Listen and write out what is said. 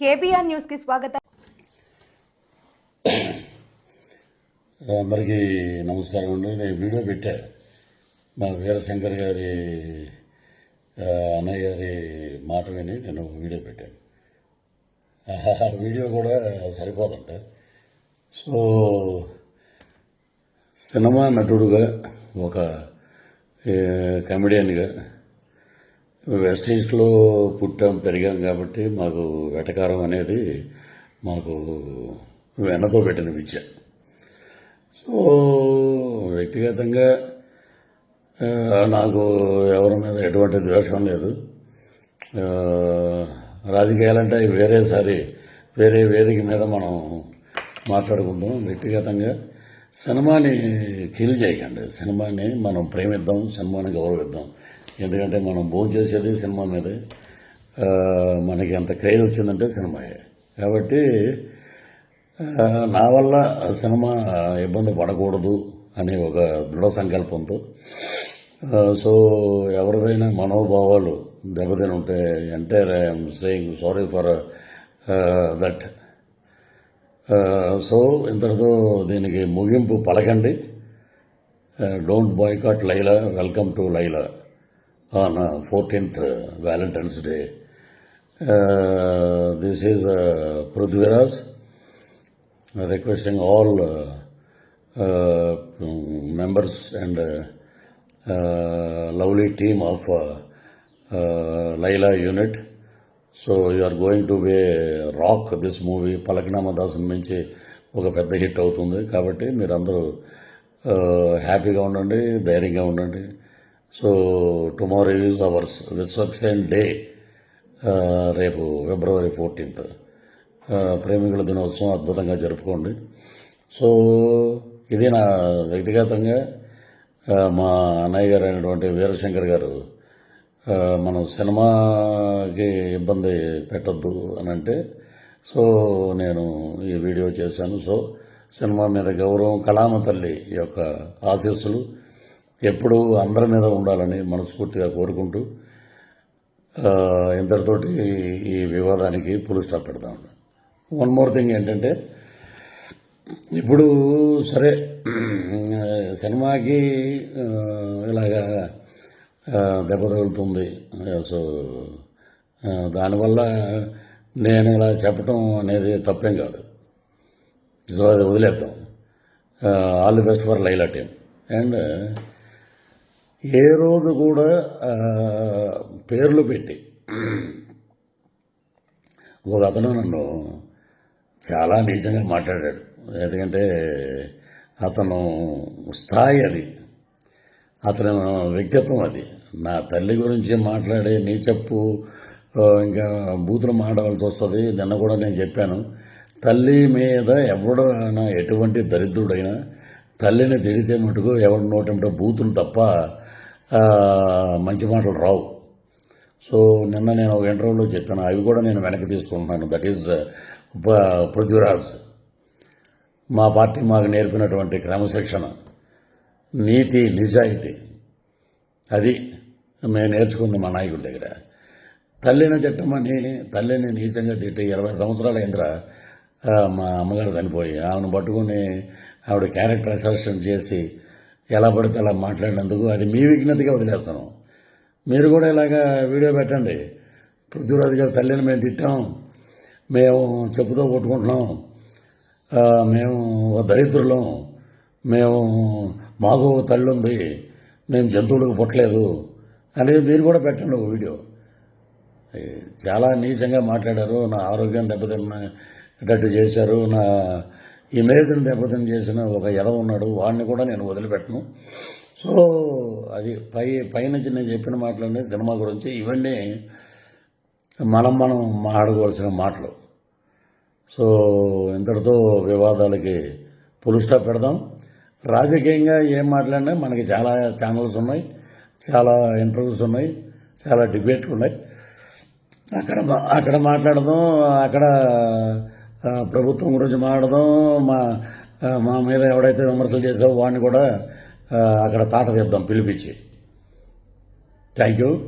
KBR న్యూస్కి స్వాగతం. అందరికీ నమస్కారం అండి. నేను వీడియో పెట్టా. మా వీరశంకర్ గారి అన్నయ్య గారి మాట విని నేను వీడియో పెట్టాను వీడియో కూడా సరిపోదంట. సో సినిమా నటుడుగా ఒక కమెడియన్గా వెస్ట్ ఈస్ట్లో పుట్టాం పెరిగాం కాబట్టి మాకు వెటకారం అనేది మాకు వెన్నతో పెట్టిన విద్య. సో వ్యక్తిగతంగా నాకు ఎవరి మీద ఎటువంటి ద్వేషం లేదు. రాజకీయాలంటే అవి వేరేసారి వేరే వేదిక మీద మనం మాట్లాడుకుందాం. వ్యక్తిగతంగా సినిమాని కిల్ చేయకండి. సినిమాని మనం ప్రేమిద్దాం సినిమాని గౌరవిద్దాం. ఎందుకంటే మనం భోజనం చేసేది సినిమా మీద. మనకి ఎంత క్రేజ్ వచ్చిందంటే సినిమాయే. కాబట్టి నా వల్ల సినిమా ఇబ్బంది పడకూడదు అనే ఒక దృఢ సంకల్పంతో సో ఎవరిదైనా మనోభావాలు దెబ్బతిని ఉంటే entire I'm saying sorry for that. So ఇంతటితో దీనికి ముగింపు పలకండి. Don't boycott Laila. Welcome to Laila. On fourteenth Valentine's day this is Prithviraj requesting all members and lovely team of Laila unit so you are going to be rock this movie పలకనామ దాసు నుంచి ఒక పెద్ద hit అవుతుంది. కాబట్టి మీరందరూ హ్యాపీగా ఉండండి ధైర్యంగా ఉండండి. So tomorrow is ours Vishwaksen day రేపు ఫిబ్రవరి ఫోర్టీన్త్. Uh, ప్రేమికుల దినోత్సవం అద్భుతంగా జరుపుకోండి. సో ఇది నా వ్యక్తిగతంగా uh, మా అన్నయ్య గారు అయినటువంటి వీరశంకర్ గారు uh, మనం సినిమాకి ఇబ్బంది పెట్టద్దు అని అంటే సో నేను ఈ వీడియో చేశాను. సో సినిమా మీద గౌరవం కళామ తల్లి యొక్క ఆశీస్సులు ఎప్పుడూ అందరి మీద ఉండాలని మనస్ఫూర్తిగా కోరుకుంటూ ఇంతటితోటి ఈ వివాదానికి పులు స్టాప్ పెడతాం వన్ మోర్ థింగ్ ఏంటంటే ఇప్పుడు సరే సినిమాకి ఇలాగా దెబ్బ తగులుతుంది. సో దానివల్ల నేను ఇలా చెప్పటం అనేది తప్పేం కాదు. సో అది వదిలేద్దాం. All the best for Laila team and ఏ రోజు కూడా పేర్లు పెట్టి. ఒక అతను నన్ను చాలా నీచంగా మాట్లాడాడు. ఎందుకంటే అతను స్థాయి అది. అతని వ్యక్తిత్వం అది. నా తల్లి గురించి మాట్లాడే నీ చెప్పు ఇంకా బూతులు మాట్లాడాల్సి వస్తుంది నిన్న కూడా నేను చెప్పాను. తల్లి మీద ఎవడైనా ఎటువంటి దరిద్రుడైనా తల్లిని తిడితే మటుకు ఎవడు నోటంటే బూతులు తప్ప మంచి మాటలు రావు. సో నిన్న నేను ఒక ఇంటర్వ్యూలో చెప్పాను. అవి కూడా నేను వెనక్కి తీసుకుంటున్నాను. దట్ ఈజ్ పృథ్వీరాజ్ మా పార్టీ మాకు నేర్పినటువంటి క్రమశిక్షణ నీతి నిజాయితీ అది మేము నేర్చుకుంది మా నాయకుడి దగ్గర. తల్లిని తిట్టమని తల్లిని నీచంగా తిట్టి ఇరవై సంవత్సరాల అయిందిరా మా అమ్మగారు చనిపోయి. ఆమెను పట్టుకుని ఆవిడ క్యారెక్టర్ అసెషన్ చేసి ఎలా పడితే అలా మాట్లాడినందుకు అది మీ విఘ్నతగా వదిలేస్తాను. మీరు కూడా ఇలాగా వీడియో పెట్టండి. పృథ్వీరాజు గారి తల్లిని మేము తిట్టాం. మేము చెప్పుతో కొట్టుకుంటున్నాం. మేము దరిద్రులం. మేము మాకు తల్లి ఉంది. మేము జంతువులకు పుట్టలేదు. అనేది మీరు కూడా పెట్టండి ఒక వీడియో. చాలా నీచంగా మాట్లాడారు. నా ఆరోగ్యం దెబ్బతిన్నట్టు చేశారు. నా ఇమేజ్ని దెబ్బతిని చేసిన ఒక ఎద ఉన్నాడు. వాడిని కూడా నేను వదిలిపెట్టను. సో అది పై పైనుంచి నేను చెప్పిన మాటలన్నీ సినిమా గురించి ఇవన్నీ మనం మనం మాట్లాడుకోవాల్సిన మాటలు. సో ఇంతటితో వివాదాలకి పులు స్టాప్ పెడదాం. రాజకీయంగా ఏం మాట్లాడినా మనకి చాలా ఛానల్స్ ఉన్నాయి. చాలా ఇంటర్వ్యూస్ ఉన్నాయి. చాలా డిబేట్లు ఉన్నాయి. అక్కడ అక్కడ మాట్లాడదాం. అక్కడ ప్రభుత్వం గురించి మాట్లాడదాం. మా మా మీద ఎవడైతే విమర్శలు చేసావో వాడిని కూడా అక్కడ తాట తీద్దాం పిలిపించి. Thank you.